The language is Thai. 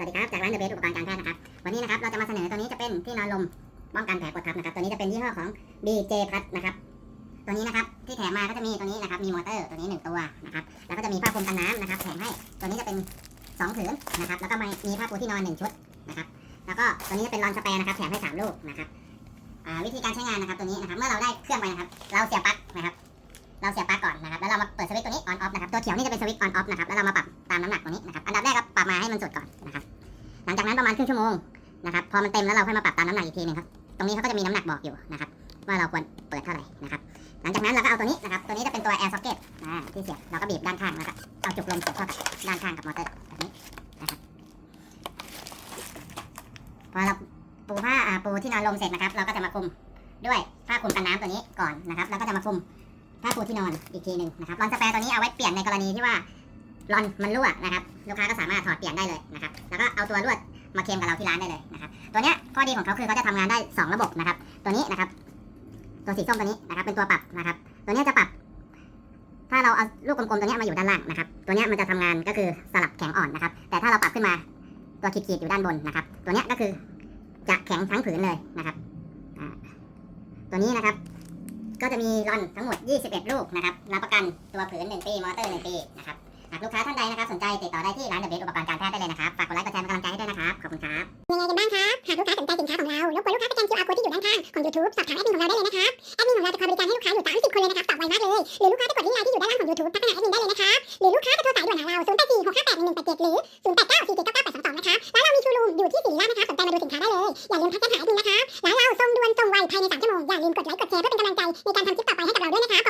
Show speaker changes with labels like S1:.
S1: วัสดีครับ จากร้านเดอะเบสอุปกรณ์การแพทย์นะครับ วันนี้นะครับเราจะมาเสนอตัวนี้จะเป็นที่นอนลมป้องกันแผลกดทับนะครับ ตัวนี้จะเป็นยี่ห้อของ BJ พัทนะครับ ตัวนี้นะครับที่แถมมาก็จะมีตัวนี้นะครับ มีมอเตอร์ตัวนี้หนึ่งตัวนะครับ แล้วก็จะมีผ้าคลุมกันน้ำนะครับแถมให้ ตัวนี้จะเป็นสองผืนนะครับ แล้วก็มีผ้าปูที่นอนหนึ่งชุดนะครับ แล้วก็ตัวนี้จะเป็นรอนสเปร์นะครับ แถมให้สามลูกนะครับวิธีการใช้งานนะครับตัวนี้นะครับ เมื่อเราได้เครื่องไปนะครับ เราเสียบปลั๊กนะครับ เราเสียบปลั๊กก่อนนะครับ แล้วเรามาเปิดสวิตช์ตัวนี้ on off นะครับ ตัวเขียวนี่จะเป็นสวิตช์ on off นะครับ แล้วเรามาปรับตามน้ำหนักตัวนี้นะครับ อันดับแรกก็ปรับมาให้มันสุดก่อนนะครับ ลังจากนั้นประมาณครึ่งชั่วโมงนะครับพอมันเต็มแล้วเราค่อยมาปรับตามน้ำหนักอีกทีหนึงครับตรงนี้เขาก็จะมีน้ำหนักบอกอยู่นะครับว่าเราควรเปิดเท่าไหร่นะครับหลังจากนั้นเราก็เอาตัวนี้นะครับตัวนี้จะเป็นตัว air socket อ่าที่เสียบเราก็บีบด้านข้างแล้วก็เอาจุกลมเสียบเข้ากับด้านข้างกับมอเตอร์แบบนี้นะครับพอเราปูผ้าปูที่นอนลมเสร็จนะครับ เราก็จะมาคลุมด้วยผ้าคลุมกันน้ำตัวนี้ก่อนนะครับ แล้วก็จะมาคลุมผ้าปูที่นอนอีกทีหนึ่งนะครับรอนสแปรย์ตัวนี้เอาไว้เปลี่ยนในกรณีที่ว่า รอนมันรั่วนะครับ ลูกค้าก็สามารถถอดเปลี่ยนได้เลยนะครับ แล้วก็เอาตัวลวดมาเคลมกับเราที่ร้านได้เลยนะครับ ตัวเนี้ยข้อดีของเขาคือเขาจะทำงานได้ 2 ระบบนะครับ ตัวนี้นะครับ ตัวสีส้มตัวนี้นะครับ เป็นตัวปรับนะครับ ตัวเนี้ยจะปรับ ถ้าเราเอาลูกกลมๆตัวเนี้ยมาอยู่ด้านล่างนะครับ ตัวเนี้ยมันจะทำงานก็คือสลับแข็งอ่อนนะครับ แต่ถ้าเราปรับขึ้นมาตัวขีดๆอยู่ด้านบนนะครับ ตัวเนี้ยก็คือจะแข็งทั้งผืนเลยนะครับอ่าตัวนี้นะครับ ก็จะมีรอนทั้งหมด 21 ลูกนะครับ รับประกันตัวผืน 1 ปี มอเตอร์ 1 ปีนะครับ หากลูกค้าท่านใดนะครับสนใจติดต่อได้ที่ร้านเดอะเบสอุปกรณ์การแพทย์ได้เลยนะครับ ฝากกดไลค์กดแชร์ป็นกำลังใจให้ด้วยนะครับ ขอบคุณครับ
S2: ยังไงกันบ้างครับ หากลูกค้าสนใจสินค้าของเรารบกวนลูกค้าสแกน QR code ที่อยู่ด้านข้างของ YouTube สอบถามแอดมินของเราได้เลยนะครับ แอดมินของเราจะคอยบริการให้ลูกค้าอยู่ 30 คนเลยนะครับตอบไวมากเลย หรือลูกค้าจะกดลิงก์ไลน์ที่อยู่ด้านล่างของ YouTube ทักไหาแอดมินได้เลยนะครับ หรือลูกค้าจะโทรสายด่วนหาเรา0 8 4 6 5 8 1 1 8 7หรือ 0 8 9 4 7 9 9 8 2 2นะครับร้วเรามีชูรูมอยู่ที่สีราชนะครับสนใจมาดูสินค้าได้เลย อย่าลืมทักแชทหาแอดมินนะครับร้าเราส่งด่วนส่งไวภายใน3ชั่วโมงอย่าลืมกดไลค์กดแชร์เพื่อเป็นกำลังใจในการทำคลิปต่อไปให้กับเราด้วยนะครับ